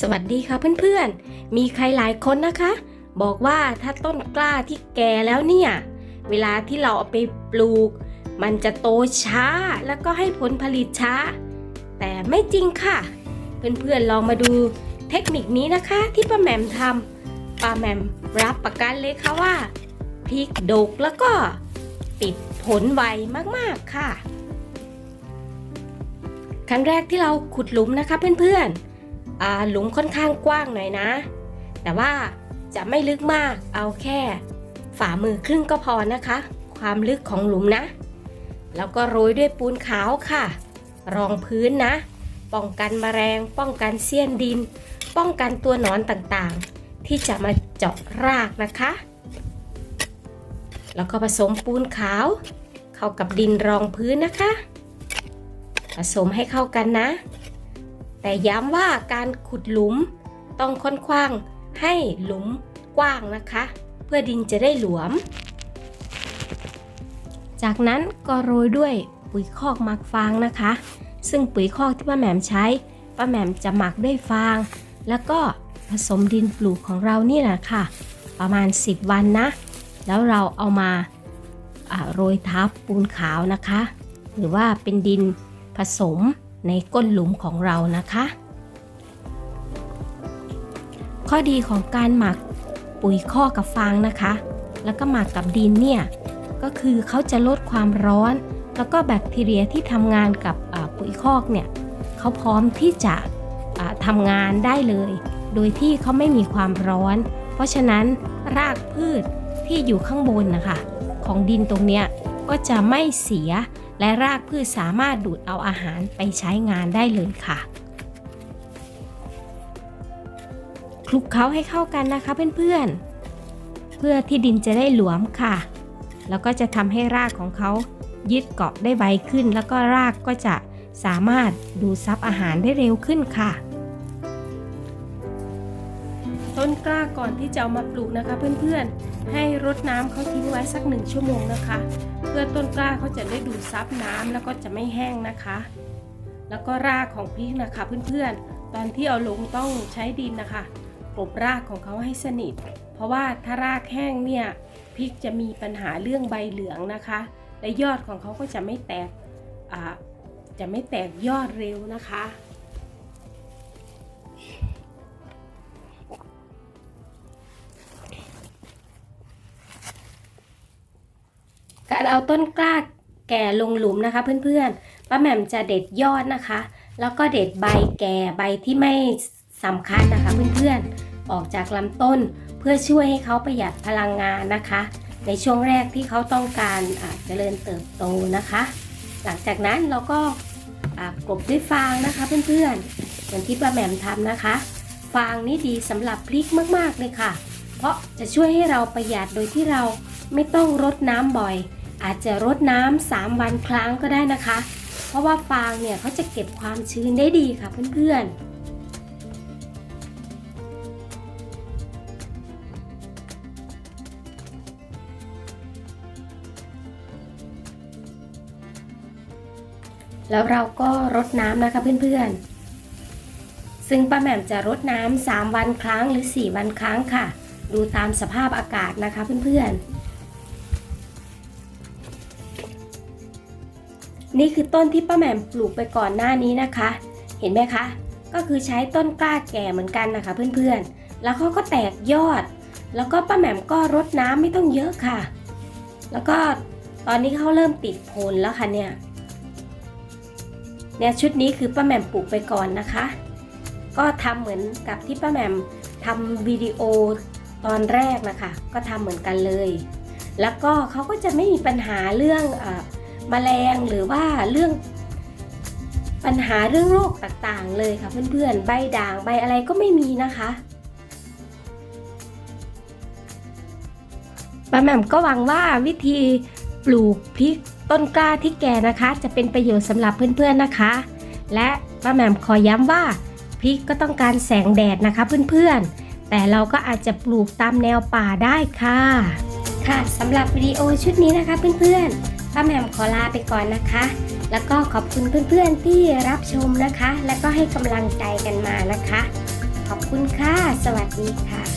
สวัสดีค่ะเพื่อนๆ มีใครหลายคนนะคะ บอกว่าถ้าต้นกล้าที่แก่แล้วเนี่ย เวลาที่เราเอาไปปลูก มันจะโตช้าแล้วก็ให้ผลผลิตช้า แต่ไม่จริงค่ะ เพื่อนๆลองมาดูเทคนิคนี้นะคะที่ป้าแหม่มทำป้าแหม่มรับประกันเลยค่ะว่าพริกดกแล้วก็ติดผลไวมากๆค่ะ ขั้นแรกที่เราขุดหลุมนะคะเพื่อนๆ หลุมค่อนข้างกว้างหน่อยนะ แต่ว่าจะไม่ลึกมากเอาแค่ ฝ่ามือครึ่งก็พอนะคะ ความลึกของหลุมนะ แล้วก็โรยด้วยปูนขาวค่ะ รองพื้นนะ ป้องกันแมลงป้องกันเสี้ยนดิน ป้องกันตัวหนอนต่างๆ ที่จะมาเจาะรากนะคะ แล้วก็ผสมปูนขาว เข้ากับดินรองพื้นนะคะ ผสมให้เข้ากันนะ แต่ย้ำว่าการขุดหลุมต้องค่อนขว้างให้หลุมกว้างนะคะ เพื่อดินจะได้หลวม จากนั้นก็โรยด้วยปุ๋ยคอกหมักฟางนะคะ ซึ่งปุ๋ยคอกที่ป้าแหม่มใช้ป้าแหม่มจะหมักด้วยฟาง แล้วก็ผสมดินปลูกของเรานี่แหละค่ะ ประมาณ 10 วันนะ แล้วเราเอามาโรยทับปูนขาวนะคะ หรือว่าเป็นดินผสม ในก้นหลุมของเรานะคะ ข้อดีของการหมักปุ๋ยข้อกับฟางนะคะ แล้วก็หมักกับดินเนี่ยก็คือเขาจะลดความร้อน แล้วก็แบคทีเรียที่ทำงานกับปุ๋ยคอกเนี่ยเขาพร้อมที่จะทำงานได้เลย โดยที่เขาไม่มีความร้อน เพราะฉะนั้นรากพืชที่อยู่ข้างบนนะคะ ของดินตรงเนี้ยก็จะไม่เสีย และรากพืชสามารถดูดเอาอาหารไปใช้งานได้เลยค่ะ คลุกเคล้าให้เข้ากันนะคะเพื่อนๆ เพื่อที่ดินจะได้หลวมค่ะ แล้วก็จะทำให้รากของเขายึดเกาะได้ไวขึ้น แล้วก็รากก็จะสามารถดูดซับอาหารได้เร็วขึ้นค่ะ ต้นกล้าก่อนที่จะเอามาปลูกนะคะ เพื่อนๆ ให้รดน้ำเขาทิ้งไว้สักหนึ่งชั่วโมงนะคะ เพื่อต้นกล้าเขาจะได้ดูดซับน้ำแล้วก็จะไม่แห้งนะคะ แล้วก็รากของพริกนะคะ เพื่อนๆ ตอนที่เอาลงต้องใช้ดินนะคะกลบรากของเขาให้สนิท เพราะว่าถ้ารากแห้งเนี่ยพริกจะมีปัญหาเรื่องใบเหลืองนะคะ และยอดของเขาก็จะไม่แตกจะไม่แตกยอดเร็วนะคะ การเอาต้นกล้าแก่ลงหลุมนะคะ เพื่อนๆป้าแหม่มจะเด็ดยอดนะคะ แล้วก็เด็ดใบแก่ใบที่ไม่สำคัญนะคะ เพื่อนๆออกจากลำต้นเพื่อช่วยให้เขาประหยัดพลังงานนะคะ ในช่วงแรกที่เขาต้องการเจริญเติบโตนะคะ หลังจากนั้นเราก็กลบด้วยฟางนะคะ เพื่อนๆเหมือนที่ป้าแหม่มทำนะคะ ฟางนี่ดีสำหรับพริกมากๆเลยค่ะ เพราะจะช่วยให้เราประหยัดโดยที่เราไม่ต้องรดน้ำบ่อย อาจจะรดน้ำสามวันครั้งก็ได้นะคะ เพราะว่าฟางเนี่ยเขาจะเก็บความชื้นได้ดีค่ะเพื่อนๆแล้วเราก็รดน้ำนะคะเพื่อนๆ ซึ่งป้าแหม่มจะรดน้ำสามวันครั้งหรือ 4 วันครั้งค่ะ ดูตามสภาพอากาศนะคะเพื่อนๆ นี่คือต้นที่ป้าแหม่มปลูกไปก่อนหน้านี้นะคะ เห็นไหมคะ ก็คือใช้ต้นกล้าแก่เหมือนกันนะคะ เพื่อนๆ แล้วเขาก็แตกยอด แล้วก็ป้าแหม่มก็รดน้ำไม่ต้องเยอะค่ะ แล้วก็ตอนนี้เขาเริ่มติดผลแล้วค่ะเนี่ย เนี่ยชุดนี้คือป้าแหม่มปลูกไปก่อนนะคะ ก็ทำเหมือนกับที่ป้าแหม่มทำวิดีโอตอนแรกนะคะ ก็ทำเหมือนกันเลย แล้วก็เขาก็จะไม่มีปัญหาเรื่องอ อแมลงหรือว่าเรื่องปัญหาเรื่องโรคต่างๆ เลยค่ะเพื่อนๆ ใบด่างใบอะไรก็ไม่มีนะคะป้าแหม่มก็หวังว่าวิธีปลูกพริกต้นกล้าที่แก่นะคะ จะเป็นประโยชน์สำหรับเพื่อนๆนะคะ และป้าแหม่มขอย้ำว่าพริกก็ต้องการแสงแดดนะคะเพื่อนๆ แต่เราก็อาจจะปลูกตามแนวป่าได้ค่ะ ค่ะสำหรับวิดีโอชุดนี้นะคะเพื่อนๆ ป้าแหม่มขอลาไปก่อนนะคะ แล้วก็ขอบคุณเพื่อนๆที่รับชมนะคะ แล้วก็ให้กำลังใจกันมานะคะ ขอบขอบคุณค่ะ สวัสดีค่ะ